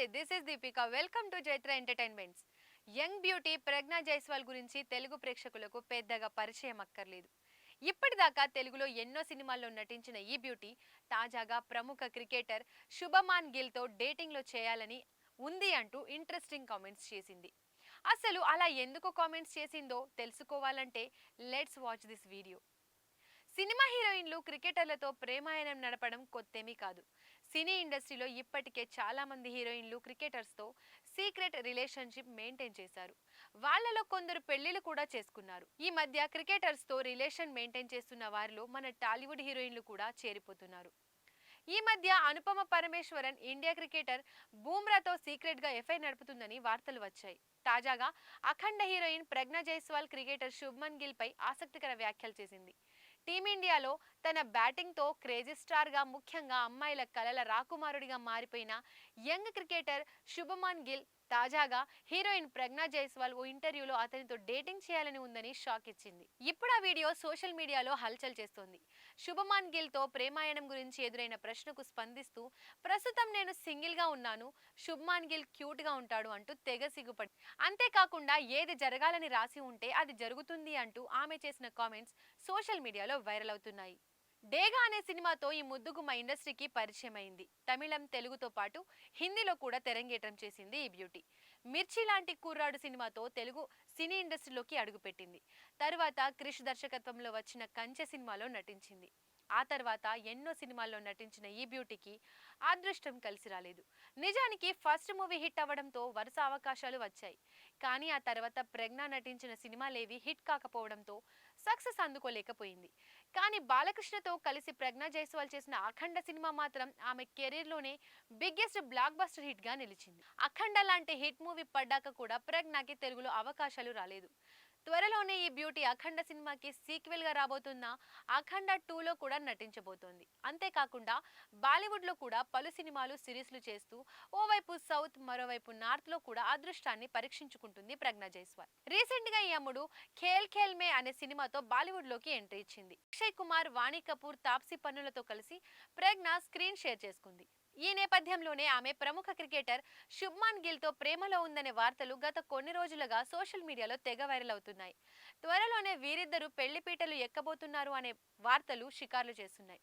నమస్తే this is Deepika. Welcome to Jaitra entertainments young beauty Pragya Jaiswal గురించి తెలుగు ప్రేక్షకులకు పెద్దగా పరిచయం అక్కర్లేదు. ఇప్పటిదాకా తెలుగులో ఎన్నో సినిమాల్లో నటించిన ఈ బ్యూటీ తాజాగా ప్రముఖ క్రికెటర్ శుభమాన్ గిల్తో డేటింగ్లో చేయాలని ఉంది అంటూ ఇంట్రెస్టింగ్ కామెంట్స్ చేసింది. అసలు అలా ఎందుకు కామెంట్స్ చేసిందో తెలుసుకోవాలంటే let's watch this video cinema హీరోయిన్లు క్రికెటర్లతో ప్రేమాయణం నడపడం కొత్తేమీ కాదు. సినీ ఇండస్ట్రీలో ఇప్పటికే చాలా మంది హీరోయిన్లు క్రికెటర్స్తో సీక్రెట్ రిలేషన్షిప్ మెయింటైన్ చేశారు. వాళ్ళలో కొందరు పెళ్ళిళ్ళు కూడా చేసుకున్నారు. ఈ మధ్య క్రికెటర్స్తో రిలేషన్ మెయింటైన్ చేస్తున్న వారిలో మన టాలీవుడ్ హీరోయిన్లు కూడా చేరిపోతున్నారు. ఈ మధ్య అనుపమ పరమేశ్వరన్ ఇండియా క్రికెటర్ బూమ్రాతో సీక్రెట్గా ఎఫ్ఐ ఎఫ్ఐఆర్ నడుపుతుందని వార్తలు వచ్చాయి. తాజాగా అఖండ హీరోయిన్ ప్రజ్ఞ జైస్వాల్ క్రికెటర్ శుభ్మన్ గిల్ పై ఆసక్తికర వ్యాఖ్యలు చేసింది. టీమిండియాలో తన బ్యాటింగ్తో క్రేజీ స్టార్గా ముఖ్యంగా అమ్మాయిల కలల రాకుమారుడిగా మారిపోయిన యంగ్ క్రికెటర్ శుభమాన్ గిల్ తాజాగా హీరోయిన్ ప్రజ్ఞా జైస్వాల్ ఓ ఇంటర్వ్యూలో అతనితో డేటింగ్ చేయాలని ఉందని షాక్ ఇచ్చింది. ఇప్పుడు ఆ వీడియో సోషల్ మీడియాలో హల్చల్ చేస్తోంది. శుభమాన్ గిల్తో ప్రేమాయణం గురించి ఎదురైన ప్రశ్నకు స్పందిస్తూ ప్రస్తుతం నేను సింగిల్గా ఉన్నాను శుభమాన్ గిల్ క్యూట్గా ఉంటాడు అంటూ తెగ సిగ్గుపడి అంతేకాకుండా ఏది జరగాలని రాసి ఉంటే అది జరుగుతుంది అంటూ ఆమె చేసిన కామెంట్స్ సోషల్ మీడియాలో వైరల్ అవుతున్నాయి. డేగా అనే సినిమాతో ఈ ముద్దుగుమ్మ ఇండస్ట్రీకి పరిచయం అయింది తమిళం తెలుగుతో పాటు హిందీలో కూడా తెరంగేటం చేసింది ఈ బ్యూటీ. మిర్చి లాంటి కుర్రాడు సినిమాతో తెలుగు సినీ ఇండస్ట్రీలోకి అడుగుపెట్టింది. తరువాత క్రిష్ దర్శకత్వంలో వచ్చిన కంచె సినిమాలో నటించింది. ఆ తర్వాత ఎన్నో సినిమాల్లో నటించిన ఈ బ్యూటీకి అదృష్టం కలిసి రాలేదు. నిజానికి ఫస్ట్ మూవీ హిట్ అవ్వడంతో వరుస అవకాశాలు వచ్చాయి. కానీ ఆ తర్వాత ప్రజ్ఞ నటించిన సినిమాలేవి హిట్ కాకపోవడంతో సక్సెస్ అందుకోలేకపోయింది. కానీ బాలకృష్ణతో కలిసి ప్రజ్ఞ జైస్వాల్ చేసిన అఖండ సినిమా మాత్రం ఆమె కెరీర్లోనే బిగ్గెస్ట్ బ్లాక్ బస్టర్ హిట్గా నిలిచింది. అఖండ లాంటి హిట్ మూవీ పడ్డాక కూడా ప్రజ్ఞకి తెలుగులో అవకాశాలు రాలేదు. త్వరలోనే ఈ బ్యూటీ అఖండ సినిమాకి సీక్వెల్గా రాబోతున్న అఖండ టూలో కూడా నటించబోతోంది. అంతేకాకుండా బాలీవుడ్లో కూడా పలు సినిమాలు సిరీస్లు చేస్తూ ఓవైపు సౌత్ మరోవైపు నార్త్లో కూడా అదృష్టాన్ని పరీక్షించుకుంటుంది ప్రజ్ఞ జైస్వాల్. రీసెంట్గా ఈ అమ్ముడు ఖేల్ ఖేల్ మే అనే సినిమాతో బాలీవుడ్లోకి ఎంట్రీ ఇచ్చింది. అక్షయ్ కుమార్ వాణి కపూర్ తాప్సీ పన్నులతో కలిసి ప్రజ్ఞ స్క్రీన్ షేర్ చేసుకుంది. ఈ నేపథ్యంలోనే ఆమె ప్రముఖ క్రికెటర్ శుభ్మాన్ గిల్తో ప్రేమలో ఉందనే వార్తలు గత కొన్ని రోజులుగా సోషల్ మీడియాలో తెగ వైరల్ అవుతున్నాయి. త్వరలోనే వీరిద్దరూ పెళ్ళిపీటలు ఎక్కబోతున్నారు అనే వార్తలు షికార్లు చేస్తున్నాయి.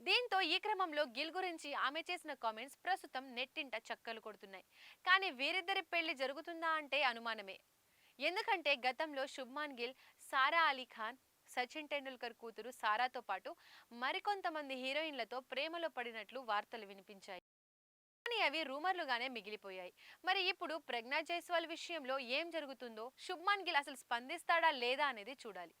దీంతో ఈ క్రమంలో గిల్ గురించి ఆమె చేసిన కామెంట్స్ ప్రస్తుతం నెట్టింట చక్కలు కొడుతున్నాయి. కానీ వీరిద్దరి పెళ్ళి జరుగుతుందా అంటే అనుమానమే. ఎందుకంటే గతంలో శుభ్మాన్ గిల్ సారా అలీ ఖాన్ సచిన్ టెండూల్కర్ కూతురు సారాతో పాటు మరికొంతమంది హీరోయిన్లతో ప్రేమలో పడినట్లు వార్తలు వినిపించాయి. కానీ అవి రూమర్లుగానే మిగిలిపోయాయి. మరి ఇప్పుడు ప్రజ్ఞా జైస్వాల్ విషయంలో ఏం జరుగుతుందో శుభ్మాన్ గిల్ అసలు స్పందిస్తాడా లేదా అనేది చూడాలి.